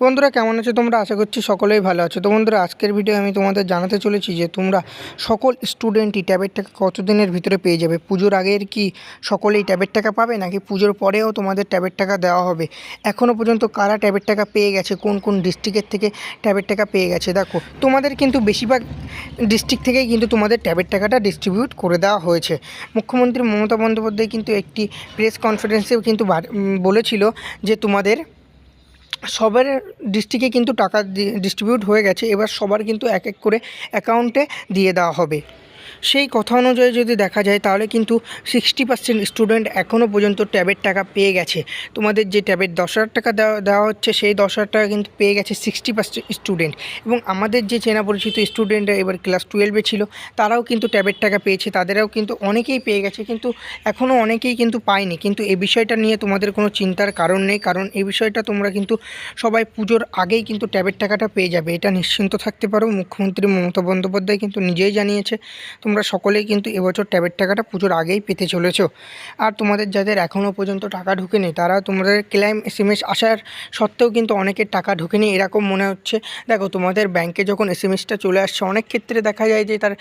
বন্ধুরা, কেমন আছো তোমরা? আশা করছি সকলেই ভালো আছো। তো বন্ধুরা, আজকের ভিডিও আমি তোমাদের জানাতে চলেছি যে তোমরা সকল স্টুডেন্টই ট্যাবের টাকা কতদিনের ভিতরে পেয়ে যাবে? পুজোর আগের কি সকলেই ট্যাবের টাকা পাবে, নাকি পুজোর পরেও তোমাদের ট্যাবের টাকা দেওয়া হবে? এখনও পর্যন্ত কারা ট্যাবের টাকা পেয়ে গেছে? কোন কোন ডিস্ট্রিক্টের থেকে ট্যাবের টাকা পেয়ে গেছে? দেখো, তোমাদের কিন্তু বেশিরভাগ ডিস্ট্রিক্ট থেকেই কিন্তু তোমাদের ট্যাবের টাকাটা ডিস্ট্রিবিউট করে দেওয়া হয়েছে। মুখ্যমন্ত্রী মমতা বন্দ্যোপাধ্যায় কিন্তু একটি প্রেস কনফারেন্সেও কিন্তু বলেছিল যে তোমাদের সবার ডিস্ট্রিক্টে কিন্তু টাকা ডিস্ট্রিবিউট হয়ে গেছে। এবার সবার কিন্তু এক এক করে অ্যাকাউন্টে দিয়ে দেওয়া হবে। সেই কথা অনুযায়ী যদি দেখা যায়, তাহলে কিন্তু সিক্সটি পার্সেন্ট স্টুডেন্ট এখনও পর্যন্ত ট্যাবের টাকা পেয়ে গেছে। তোমাদের যে ট্যাবের দশ হাজার টাকা দেওয়া দেওয়া হচ্ছে, সেই দশ হাজার টাকা কিন্তু পেয়ে গেছে সিক্সটি পার্সেন্ট স্টুডেন্ট এবং আমাদের যে চেনা পরিচিত স্টুডেন্টরা এবার ক্লাস টুয়েলভে ছিল, তারাও কিন্তু ট্যাবের টাকা পেয়েছে, তাদেরও কিন্তু অনেকেই পেয়ে গেছে, কিন্তু এখনও অনেকেই কিন্তু পায়নি। কিন্তু এই বিষয়টা নিয়ে তোমাদের কোনো চিন্তার কারণ নেই, কারণ এই বিষয়টা তোমরা কিন্তু সবাই পুজোর আগেই কিন্তু ট্যাবের টাকাটা পেয়ে যাবে, এটা নিশ্চিন্ত থাকতে পারো। মুখ্যমন্ত্রী মমতা বন্দ্যোপাধ্যায় কিন্তু নিজেই জানিয়েছে। তোমরা সকলেই কিন্তু এবছর ট্যাবের টাকাটা পুজোর আগেই পেতে চলেছো। আর তোমাদের যাদের এখনও পর্যন্ত টাকা ঢোকেনি, তারা তোমাদের ক্লেম এস এম এস আসার সত্ত্বেও কিন্তু অনেকের টাকা ঢোকেনি। এরকম মনে হচ্ছে, দেখো তোমাদের ব্যাংকে যখন এস এম এসটা চলে আসছে, অনেক ক্ষেত্রে দেখা যায় যে তার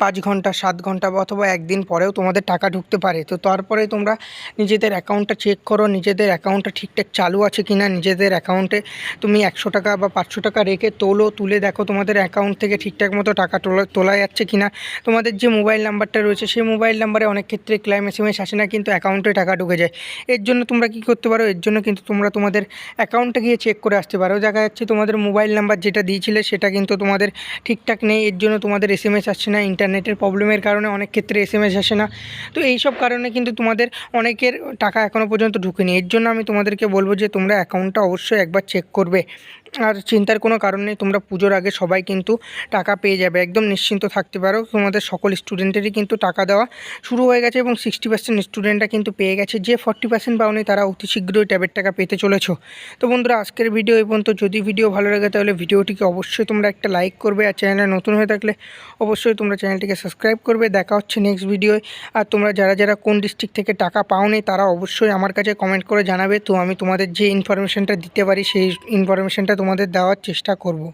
পাঁচ ঘণ্টা, সাত ঘণ্টা বা অথবা একদিন পরেও তোমাদের টাকা ঢুকতে পারে। তো তারপরে তোমরা নিজেদের অ্যাকাউন্টটা চেক করো, নিজেদের অ্যাকাউন্টটা ঠিকঠাক চালু আছে কি না নিজেদের অ্যাকাউন্টে তুমি একশো টাকা বা পাঁচশো টাকা রেখে তোলো, তুলে দেখো তোমাদের অ্যাকাউন্ট থেকে ঠিকঠাক মতো টাকা তোলা তোলা যাচ্ছে কি না তোমাদের যে মোবাইল নাম্বারটা রয়েছে, সেই মোবাইল নাম্বারে অনেক ক্ষেত্রে ক্লাইম এস এম এস আসে না, কিন্তু অ্যাকাউন্টে টাকা ঢুকে যায়। এর জন্য তোমরা কী করতে পারো? এর জন্য কিন্তু তোমরা তোমাদের অ্যাকাউন্টে গিয়ে চেক করে আসতে পারো। দেখা যাচ্ছে তোমাদের মোবাইল নাম্বার যেটা দিয়েছিলে, সেটা কিন্তু তোমাদের ঠিকঠাক নেই। এর জন্য তোমাদের এস এম এস আসছে না, ইন্টারনেটের প্রবলেমের কারণে অনেক ক্ষেত্রে এস এম এস আসে না। তো এই সব কারণে কিন্তু তোমাদের অনেকের টাকা এখনও পর্যন্ত ঢুকেনি। এর জন্য আমি তোমাদেরকে বলব যে, তোমরা অ্যাকাউন্টটা অবশ্যই একবার চেক করবে। আর চিন্তার কোনো কারণ নেই, তোমরা পুজোর আগে সবাই কিন্তু টাকা পেয়ে যাবে। একদম নিশ্চিন্ত থাকতে পারো। তোমাদের সকল স্টুডেন্টেরই কিন্তু টাকা দেওয়া শুরু হয়ে গেছে এবং সিক্সটি পার্সেন্ট স্টুডেন্টরা কিন্তু পেয়ে গেছে। যে ফর্টি পার্সেন্ট পাওনি তারা অতি শীঘ্রই ট্যাবের টাকা পেতে চলেছ। তো বন্ধুরা, আজকের ভিডিও এই পর্যন্ত। যদি ভিডিও ভালো লাগে তাহলে ভিডিওটিকে অবশ্যই তোমরা একটা লাইক করবে আর চ্যানেলে নতুন হয়ে থাকলে অবশ্যই তোমরা চ্যানেলটিকে সাবস্ক্রাইব করবে। দেখা হচ্ছে নেক্সট ভিডিওয় আর তোমরা যারা যারা কোন ডিস্ট্রিক্ট থেকে টাকা পাওনি তারা অবশ্যই আমার কাছে কমেন্ট করে জানাবে। তো আমি তোমাদের যে ইনফরমেশনটা দিতে পারি সেই ইনফরমেশনটা তোমাদের দেওয়ার চেষ্টা করব।